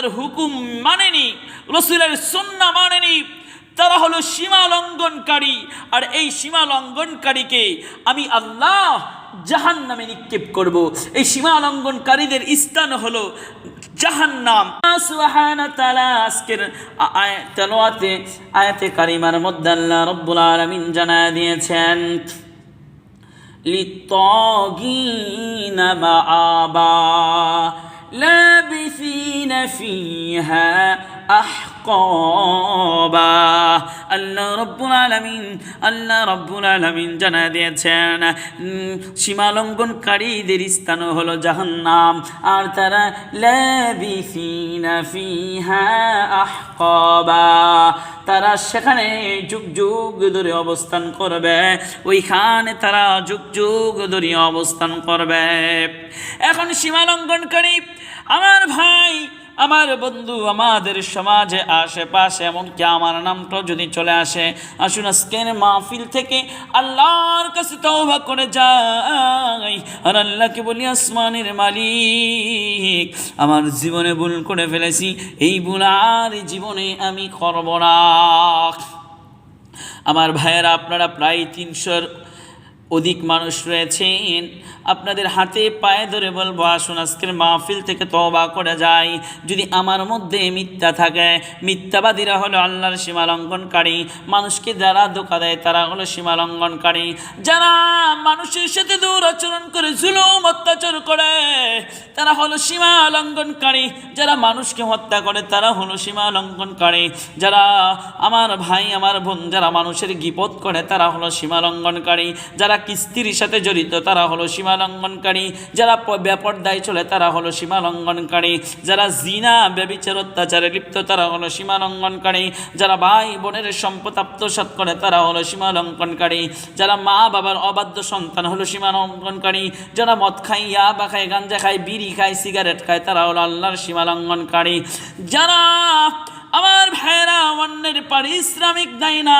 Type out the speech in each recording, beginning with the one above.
আল্লাহর হুকুম মানেনি, রসুলের সন্না মানেনি। তারা হলো সীমা লঙ্ঘনকারী, আর এই সীমা লঙ্ঘনকারীকে আমি আল্লাহ জাহান নামে নিক্ষেপ করব। এই সীমা লঙ্ঘনকারীদের স্থান হলো জাহান্নাম। আজকের তেলোয়াতে আয়াতে কারিমার মধ্যে আল্লাহ রব্বুল আলমিন জানায় দিয়েছেন লিতগিনা মাআবা। فيها أحقابا আল্লাহ রব্বুল আলমিন আল্লাহ রব্বুল আলমিন জানা দিয়েছেন উম, সীমা লঙ্ঘনকারীদের স্থান হলো জাহান্নাম আর তারা লাবিসিনা ফিহা আহকাবা তারা সেখানে যুগ যুগ ধরে অবস্থান করবে ওইখানে তারা যুগ যুগ ধরে অবস্থান করবে এখন সীমা লঙ্ঘনকারী আমার ভাই আমার বন্ধু আমাদের সমাজে, আশেপাশে, এমনকি আমার নামটা যদি চলে আসে, আসুন আজকের মাহফিল থেকে আল্লাহর কাছে তওবা করে যাই। আর আল্লাহকে বলি, আসমানের মালিক, আমার জীবনে ভুল করে ফেলেছি, এই ভুল আর জীবনে আমি করব না। আমার ভাইয়েরা, আপনারা প্রায় তিনশোর অধিক মানুষ রয়েছেন। আপনাদের হাতে পায়ে ধরে বলব, আসুন আজকের মাহফিল থেকে তবা করে যাই যদি আমার মধ্যে মিথ্যা থাকে, মিথ্যাবাদীরা হলো আল্লাহর সীমা লঙ্ঘনকারী। মানুষকে যারা ধোকা দেয়, তারা হলো সীমা লঙ্ঘনকারী। যারা মানুষের সাথে দূর আচরণ করে, জুলুম, অত্যাচার করে তারা হলো সীমা লঙ্ঘনকারী যারা মানুষকে হত্যা করে, তারা হলো সীমা লঙ্ঘনকারী যারা আমার ভাই, আমার বোন, যারা মানুষের গিপত করে, তারা হলো সীমা লঙ্ঘনকারী যারা কিস্তির সাথে জড়িত, তারা হলো সীমা লঙ্ঘনকারী যারা বেপরদায় চলে, তারা হলো সীমা লঙ্ঘনকারী যারা জিনা, ব্যবিচার, অত্যাচারে লিপ্ত, তারা হলো সীমা লঙ্ঘনকারী যারা ভাই বোনের সম্পদ আত্মসাৎ করে, তারা হলো সীমা লঙ্ঘনকারী যারা মা বাবার অবাধ্য সন্তান হলো সীমা লঙ্ঘনকারী যারা মদ খায় ইয়াবা খায়, গাঞ্জা খায় বিড়ি খায়, সিগারেট খায়, তারা হলো আল্লাহর সীমা লঙ্ঘনকারী যারা আমার ভাইয়েরা অন্যের পারিশ্রমিক দেয় না,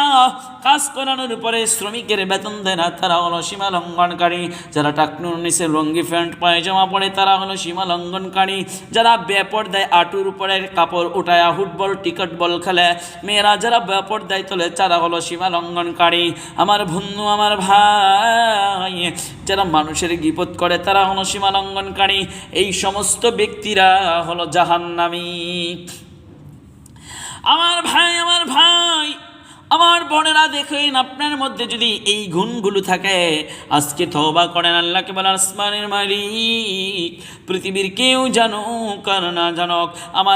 কাজ করানোর পরে শ্রমিকের বেতন দেয় না, তারা হলো সীমা লঙ্ঘনকারী যারা টাকনুর নিচে লঙ্গি, প্যান্ট, পায়জামা পরে, তারা হলো সীমা লঙ্ঘনকারী যারা বেপর দেয়, আটুর উপরে কাপড় উঠায় ফুটবল, টিকট, বল খেলে। মেয়েরা যারা বেপর দেয়, তোলে, তারা হলো সীমা লঙ্ঘনকারী আমার বন্ধু, আমার ভাই যারা মানুষের গিপত করে, তারা হলো সীমা লঙ্ঘনকারী এই সমস্ত ব্যক্তিরা হলো জাহান্নামী। আমার ভাই আমার ভাই, আমার বোনেরা দেখেন, আপনার মধ্যে যদি এই গুণগুলো থাকে, আজকে তওবা করেন আল্লাহকে বলে আসমানের মালিক। পৃথিবীর কেউ জানুক আর না জানুক, আমার